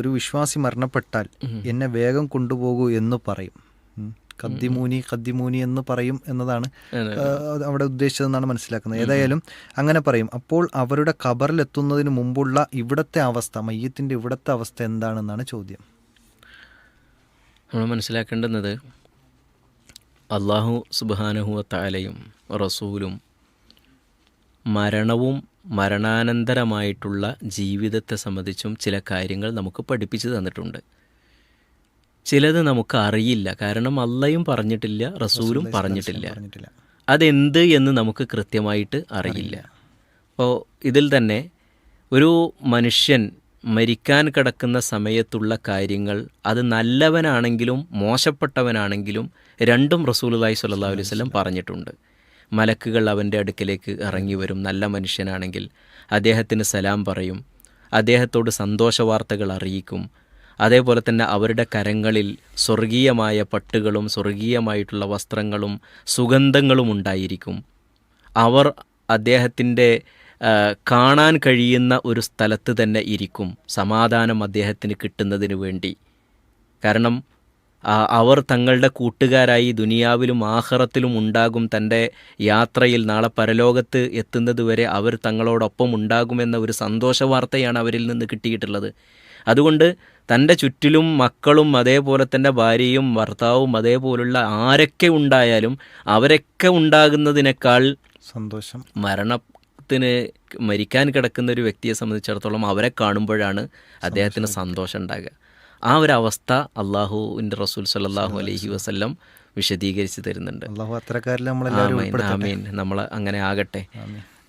ഒരു വിശ്വാസി മരണപ്പെട്ടാൽ എന്നെ വേഗം കൊണ്ടുപോകൂ എന്ന് പറയും. കദ്യമൂനി കദ്ദിമൂനി കദ്ദിമൂനി എന്ന് പറയും എന്നതാണ് അവിടെ ഉദ്ദേശിച്ചതെന്നാണ് മനസ്സിലാക്കുന്നത്. ഏതായാലും അങ്ങനെ പറയും. അപ്പോൾ അവരുടെ കബറിലെത്തുന്നതിന് മുമ്പുള്ള ഇവിടത്തെ അവസ്ഥ മയ്യത്തിന്റെ ഇവിടത്തെ അവസ്ഥ എന്താണെന്നാണ് ചോദ്യം. നമ്മൾ മനസ്സിലാക്കേണ്ടുന്നത് അള്ളാഹു സുബാനഹുവ താലയും റസൂലും മരണവും മരണാനന്തരമായിട്ടുള്ള ജീവിതത്തെ സംബന്ധിച്ചും ചില കാര്യങ്ങൾ നമുക്ക് പഠിപ്പിച്ചു തന്നിട്ടുണ്ട്. ചിലത് നമുക്ക് അറിയില്ല കാരണം അള്ളയും പറഞ്ഞിട്ടില്ല റസൂലും പറഞ്ഞിട്ടില്ല. അതെന്ത് എന്ന് നമുക്ക് കൃത്യമായിട്ട് അറിയില്ല. അപ്പോൾ ഇതിൽ തന്നെ ഒരു മനുഷ്യൻ മരിക്കാൻ കിടക്കുന്ന സമയത്തുള്ള കാര്യങ്ങൾ അത് നല്ലവനാണെങ്കിലും മോശപ്പെട്ടവനാണെങ്കിലും രണ്ടും റസൂലുള്ളാഹി സ്വല്ലല്ലാഹു അലൈഹി വസല്ലം പറഞ്ഞിട്ടുണ്ട്. മലക്കുകൾ അവന്റെ അടുക്കലേക്ക് ഇറങ്ങി വരും നല്ല മനുഷ്യനാണെങ്കിൽ അദ്ദേഹത്തിന് സലാം പറയും. അദ്ദേഹത്തോട് സന്തോഷ വാർത്തകൾ അറിയിക്കും. അതേപോലെ തന്നെ അവരുടെ കരങ്ങളിൽ സ്വർഗീയമായ പട്ടുകളും സ്വർഗീയമായിട്ടുള്ള വസ്ത്രങ്ങളും സുഗന്ധങ്ങളും ഉണ്ടായിരിക്കും. അവർ അദ്ദേഹത്തിന്റെ കാണാൻ കഴിയുന്ന ഒരു സ്ഥലത്ത് തന്നെ ഇരിക്കും. സമാധാനം അദ്ദേഹത്തിന് കിട്ടുന്നതിന് വേണ്ടി. കാരണം അവർ തങ്ങളുടെ കൂട്ടുകാരായി ദുനിയാവിലും ആഹ്റത്തിലും ഉണ്ടാകും തന്റെ യാത്രയിൽ. നാളെ പരലോകത്ത് എത്തുന്നത് വരെ അവർ തങ്ങളോടൊപ്പം ഉണ്ടാകുമെന്ന ഒരു സന്തോഷ വാർത്തയാണ് അവരിൽ നിന്ന് കിട്ടിയിട്ടുള്ളത്. അതുകൊണ്ട് തന്റെ ചുറ്റിലും മക്കളും അതേപോലെ തന്നെ ഭാര്യയും ഭർത്താവും അതേപോലുള്ള ആരൊക്കെ ഉണ്ടായാലും അവരൊക്കെ ഉണ്ടാകുന്നതിനേക്കാൾ സന്തോഷം. മരണത്തിന് മരിക്കാൻ കിടക്കുന്ന ഒരു വ്യക്തിയെ സംബന്ധിച്ചിടത്തോളം അവരെ കാണുമ്പോഴാണ് അദ്ദേഹത്തിന് സന്തോഷം ഉണ്ടാകുക. ആ ഒരു അവസ്ഥ അള്ളാഹുവിന്റെ റസൂൽ സല്ലല്ലാഹു അലഹി വസ്ല്ലം വിശദീകരിച്ച് തരുന്നുണ്ട്. ആമീൻ ആമീൻ. നമ്മൾ അങ്ങനെ ആകട്ടെ.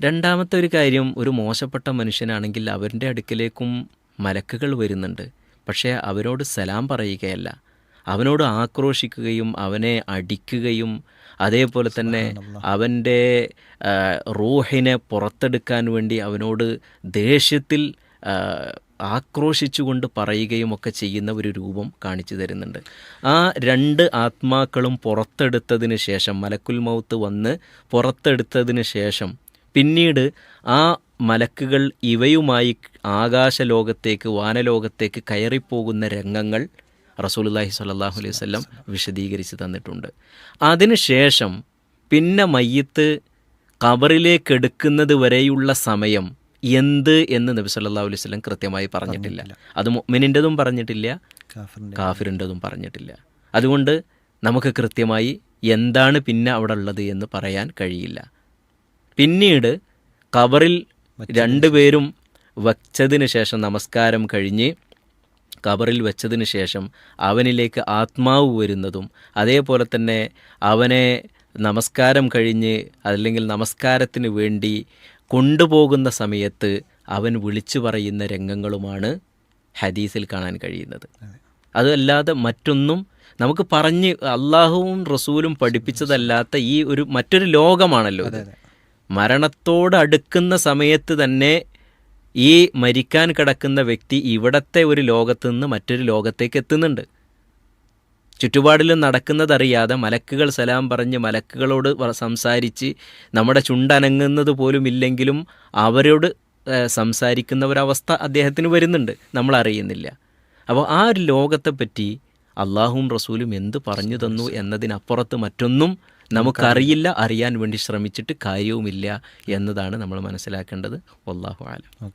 രണ്ടാമത്തെ ഒരു കാര്യം ഒരു മോശപ്പെട്ട മനുഷ്യനാണെങ്കിൽ അവരുടെ അടുക്കലേക്കും മലക്കുകൾ വരുന്നുണ്ട്. പക്ഷേ അവരോട് സലാം പറയുകയല്ല. അവനോട് ആക്രോശിക്കുകയും അവനെ അടിക്കുകയും അതേപോലെ തന്നെ അവന്റെ റൂഹിനെ പുറത്തെടുക്കാൻ വേണ്ടി അവനോട് ദേഷ്യത്തിൽ ആക്രോശിച്ചുകൊണ്ട് പറയുകയും ഒക്കെ ചെയ്യുന്ന ഒരു രൂപം കാണിച്ചു തരുന്നുണ്ട്. ആ രണ്ട് ആത്മാക്കളും പുറത്തെടുത്തതിന് ശേഷം മലക്കുൽ മൗത്ത് വന്ന് പുറത്തെടുത്തതിന് ശേഷം പിന്നീട് ആ മലക്കുകൾ ഇവയുമായി ആകാശലോകത്തേക്ക് വാനലോകത്തേക്ക് കയറിപ്പോകുന്ന രംഗങ്ങൾ റസൂലുള്ളാഹി സ്വല്ലല്ലാഹു അലൈഹി വസല്ലം വിശദീകരിച്ച് തന്നിട്ടുണ്ട്. അതിനുശേഷം പിന്നെ മയ്യത്ത് കബറിലേക്ക് എടുക്കുന്നത് വരെയുള്ള സമയം എന്ത് എന്ന് നബി സല്ലാ അലൈഹി വസല്ലം കൃത്യമായി പറഞ്ഞിട്ടില്ല. അത് മിനിന്റെതും പറഞ്ഞിട്ടില്ല കാഫിറിന്റെതും പറഞ്ഞിട്ടില്ല. അതുകൊണ്ട് നമുക്ക് കൃത്യമായി എന്താണ് പിന്നെ അവിടെ ഉള്ളത് എന്ന് പറയാൻ കഴിയില്ല. പിന്നീട് കബറിൽ രണ്ടുപേരും വച്ചതിന് ശേഷം നമസ്കാരം കഴിഞ്ഞ് കബറിൽ വെച്ചതിന് ശേഷം അവനിലേക്ക് ആത്മാവ് വരുന്നതും അതേപോലെ തന്നെ അവനെ നമസ്കാരം കഴിഞ്ഞ് അല്ലെങ്കിൽ നമസ്കാരത്തിന് വേണ്ടി കൊണ്ടുപോകുന്ന സമയത്ത് അവൻ വിളിച്ചു പറയുന്ന രംഗങ്ങളുമാണ് ഹദീസിൽ കാണാൻ കഴിയുന്നത്. അതല്ലാതെ മറ്റൊന്നും നമുക്ക് പറഞ്ഞ് അള്ളാഹുവും റസൂലും പഠിപ്പിച്ചതല്ലാത്ത ഈ ഒരു മറ്റൊരു ലോകമാണല്ലോ ഇത്. മരണത്തോട് അടുക്കുന്ന സമയത്ത് തന്നെ ഈ മരിക്കാൻ കിടക്കുന്ന വ്യക്തി ഇവിടത്തെ ഒരു ലോകത്ത് നിന്ന് മറ്റൊരു ലോകത്തേക്ക് എത്തുന്നുണ്ട്. ചുറ്റുപാടിൽ നടക്കുന്നതറിയാതെ മലക്കുകൾ സലാം പറഞ്ഞ് മലക്കുകളോട് സംസാരിച്ച് നമ്മുടെ ചുണ്ടനങ്ങുന്നത് പോലും ഇല്ലെങ്കിലും അവരോട് സംസാരിക്കുന്ന ഒരവസ്ഥ അദ്ദേഹത്തിന് വരുന്നുണ്ട്. നമ്മൾ അറിയുന്നില്ല അപ്പോൾ ആ ഒരു ലോകത്തെപ്പറ്റി അള്ളാഹും റസൂലും എന്ത് പറഞ്ഞു തന്നു എന്നതിനപ്പുറത്ത് മറ്റൊന്നും നമുക്കറിയില്ല അറിയാൻ വേണ്ടി ശ്രമിച്ചിട്ട് കാര്യവുമില്ല എന്നതാണ് നമ്മൾ മനസ്സിലാക്കേണ്ടത്. വല്ലാഹു ആലം